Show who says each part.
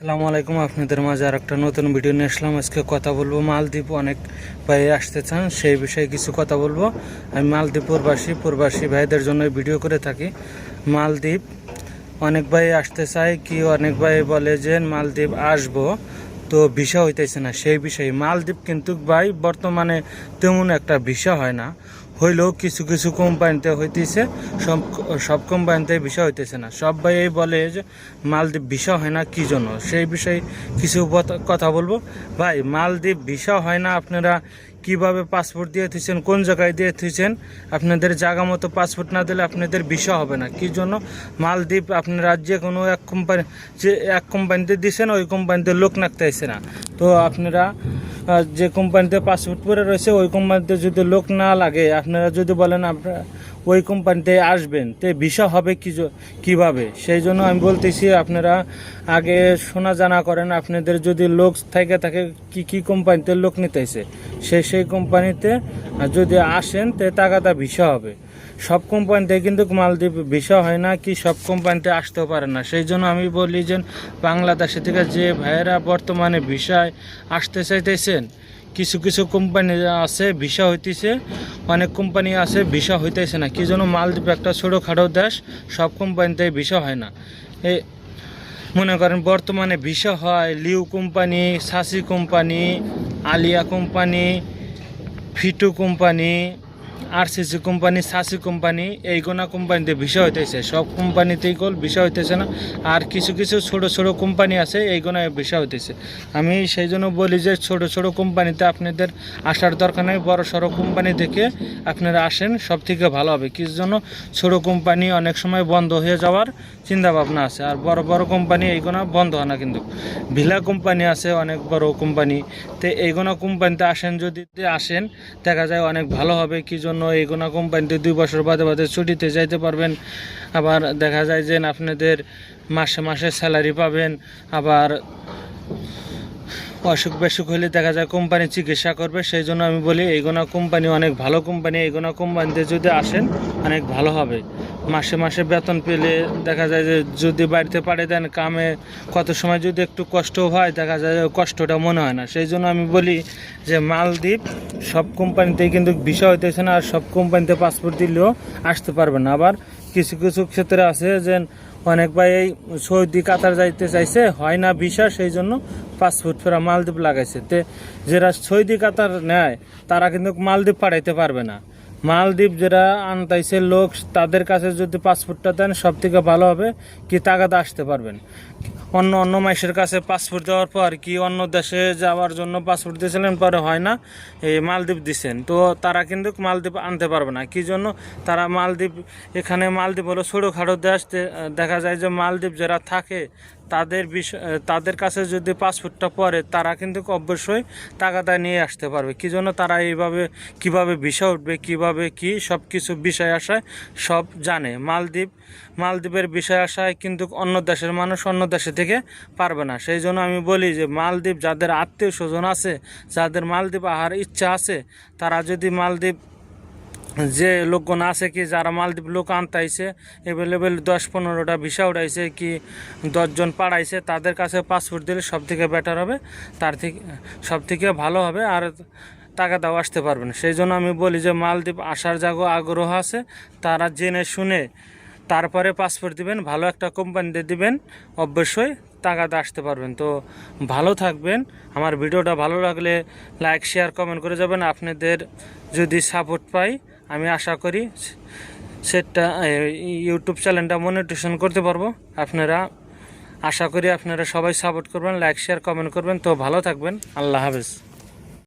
Speaker 1: আসসালামু আলাইকুম, আপনাদের মাঝে আর একটা নতুন ভিডিও নিয়ে আসলাম। আজকে কথা বলব মালদ্বীপ। অনেক ভাই আসতে চান, সেই বিষয়ে কিছু কথা বলব। আমি মালদ্বীপ প্রবাসী প্রবাসী ভাইদের জন্য ভিডিও করে থাকি। মালদ্বীপ, অনেক ভাই আসতে চায় কি অনেক ভাই বলে যে মালদ্বীপ আসব, তো ভিসা হইতেছে না। সেই বিষয়ে মালদ্বীপ কিন্তু ভাই বর্তমানে তেমন একটা ভিসা হয় না। হইলেও কিছু কিছু কোম্পানিতে হইতেছে, সব সব কোম্পানিতে বিষয় হইতেছে না। সব এই বলে যে, মালদ্বীপ ভিসা হয় না, কি জন্য? সেই বিষয়ে কিছু কথা বলব। ভাই, মালদ্বীপ ভিসা হয় না, আপনারা কীভাবে পাসপোর্ট দিয়ে থুইছেন, কোন জায়গায় দিয়ে থুইছেন, আপনাদের জায়গা মতো পাসপোর্ট না দিলে আপনাদের ভিসা হবে না। কি জন্য? মালদ্বীপ আপনার রাজ্যে কোনো এক কোম্পানি যে এক কোম্পানিতে দিয়েছেন ওই কোম্পানিতে লোক নাকতে আসে না। তো আপনারা যে কোম্পানিতে পাসপোর্ট পরে রয়েছে, ওই কোম্পানিতে যদি লোক না লাগে, আপনারা যদি বলেন, আপনারা ওই কোম্পানিতে আসবেন, তে ভিসা হবে কি কীভাবে? সেই জন্য আমি বলতেছি, আপনারা আগে শোনা জানা করেন, আপনাদের যদি লোক থেকে থাকে কি কি কোম্পানিতে লোক নিতেছে? সেই সেই কোম্পানিতে যদি আসেন, তে টাকাটা ভিসা হবে। সব কোম্পানিতে কিন্তু মালদ্বীপ ভিসা হয় না, কি সব কোম্পানিতে আসতেও পারে না। সেই জন্য আমি বলি যে, বাংলাদেশে থেকে যে ভাইয়েরা বর্তমানে ভিসায় আসতে চাইতেছেন কিছু কিছু কোম্পানি আছে ভিসা হইতেছে। অনেক কোম্পানি আছে ভিসা হইতেছে না। কি জন্য মালদ্বীপ একটা ছোটোখাটো দেশ, সব কোম্পানিতে ভিসা হয় না। এ, মনে করেন বর্তমানে ভিসা হয়, লিউ কোম্পানি সাসি কোম্পানি আলিয়া কোম্পানি ফিটু কোম্পানি আরসিসি কোম্পানি, সাসি কোম্পানি, এই গোনা কোম্পানিতে ভিসা হইতেছে। সব কোম্পানিতেই কল ভিসা হইতেছে না। আর কিছু কিছু ছোট ছোট কোম্পানি আছে, এই গোনায় ভিসা হইতেছে। আমি সেই জন্য বলি যে ছোট ছোট কোম্পানিতে আপনাদের আসার দরকার নেই। বড়, সড়ো কোম্পানি থেকে আপনারা আসেন সব থেকে ভালো হবে। কিছু জন্য ছোট কোম্পানি অনেক সময় বন্ধ হয়ে যাওয়ার চিন্তা ভাবনা আছে। আর বড় বড় কোম্পানি এইগুলো বন্ধ হয় না কিন্তু। ভিলা কোম্পানি আছে, অনেক বড় কোম্পানি তো এইগুলো কোম্পানিতে আসেন, যদি আসেন, দেখা যায় অনেক ভালো হবে। কি জন্য এই গোনা কোম্পানিতে দুই বছর বাদে বাদে ছুটিতে যাইতে পারবেন। আবার দেখা যায় যে আপনাদের মাসে মাসে স্যালারি পাবেন, আবার অসুখ বেসুখ হলে দেখা যায় কোম্পানি চিকিৎসা করবে, সেই জন্য আমি বলি এইগুলো কোম্পানি অনেক ভালো কোম্পানি এইগুলো কোম্পানিতে যদি আসেন অনেক ভালো হবে। মাসে মাসে বেতন পেলে দেখা যায় যে যদি বাড়িতে পাড়ে দেন, কামে কত সময় যদি একটু কষ্ট হয়, দেখা যায় কষ্টটা মনে হয় না। সেই জন্য আমি বলি যে মালদ্বীপ সব কোম্পানিতেই কিন্তু বিষয় হইতেছে না, আর সব কোম্পানিতে পাসপোর্ট দিলেও আসতে পারবে না। আবার কিছু কিছু ক্ষেত্রে আছে যে অনেক ভাই এই সৌদি, কাতার যাইতে চাইছে, হয় না ভিসা, সেই জন্য পাসপোর্ট ফেরা মালদ্বীপ লাগাইছে। তে যারা সৌদি, কাতার নেয়, তারা কিন্তু মালদ্বীপ পাঠাইতে পারবে না। মালদ্বীপ যারা আনতাইছে লোক, তাদের কাছে যদি পাসপোর্টটা দেন সব থেকে ভালো হবে কি তাগাদা আসতে পারবেন। অন্য অন্য মাসের কাছে পাসপোর্ট দেওয়ার পর কি অন্য দেশে যাওয়ার জন্য পাসপোর্ট দিয়েছিলেন, পরে হয় না, এই মালদ্বীপ দিছেন। তো তারা কিন্তু মালদ্বীপ আনতে পারবে না। কি জন্য? তারা মালদ্বীপ, এখানে মালদ্বীপ হলো ছোটোখাটো দেশ দেখা যায় যে মালদ্বীপ যারা থাকে তাদের বিষয় তাদের কাছে যদি পাসপোর্টটা পড়ে তারা কিন্তু অবশ্যই টাকাটা নিয়ে আসতে পারবে। কি জন্য তারা এইভাবে, কীভাবে ভিসা উঠবে, কীভাবে কি সব কিছু বিষয় আসায় সব জানে। মালদ্বীপ, মালদ্বীপের বিষয় আসায় কিন্তু অন্য দেশের মানুষ অন্য দেশে থেকে পারবে না। সেই জন্য আমি বলি যে, মালদ্বীপ যাদের আত্মীয় স্বজন আছে, যাদের মালদ্বীপ আহার ইচ্ছা আছে, তারা যদি মালদ্বীপ যে লোকজন আছে কি, যারা মালদ্বীপ লোক আনতাইছে এভেলেবেল দশ পনেরোটা ভিসা উঠাইছে কি, দশজন পাড়াইছে, তাদের কাছে পাসপোর্ট দিলে সব থেকে বেটার হবে, তার থেকে সব থেকে ভালো হবে, আর টাকা দাও আসতে পারবেন সেই জন্য আমি বলি যে মালদ্বীপ আসার জাগো আগ্রহ আছে, তারা জেনে শুনে তারপরে পাসপোর্ট দিবেন, ভালো একটা কোম্পানিতে দিবেন, অবশ্যই টাকাতে আসতে পারবেন। তো ভালো থাকবেন, আমার ভিডিওটা ভালো লাগলে লাইক শেয়ার কমেন্ট করে যাবেন। আপনাদের যদি সাপোর্ট পাই আমি আশা করি সেটা ইউটিউব চ্যানেলটা মনিটেশন করতে পারব। আপনারা আশা করি আপনারা সবাই সাপোর্ট করবেন লাইক শেয়ার কমেন্ট করবেন। তো ভালো থাকবেন। আল্লাহ হাফেজ।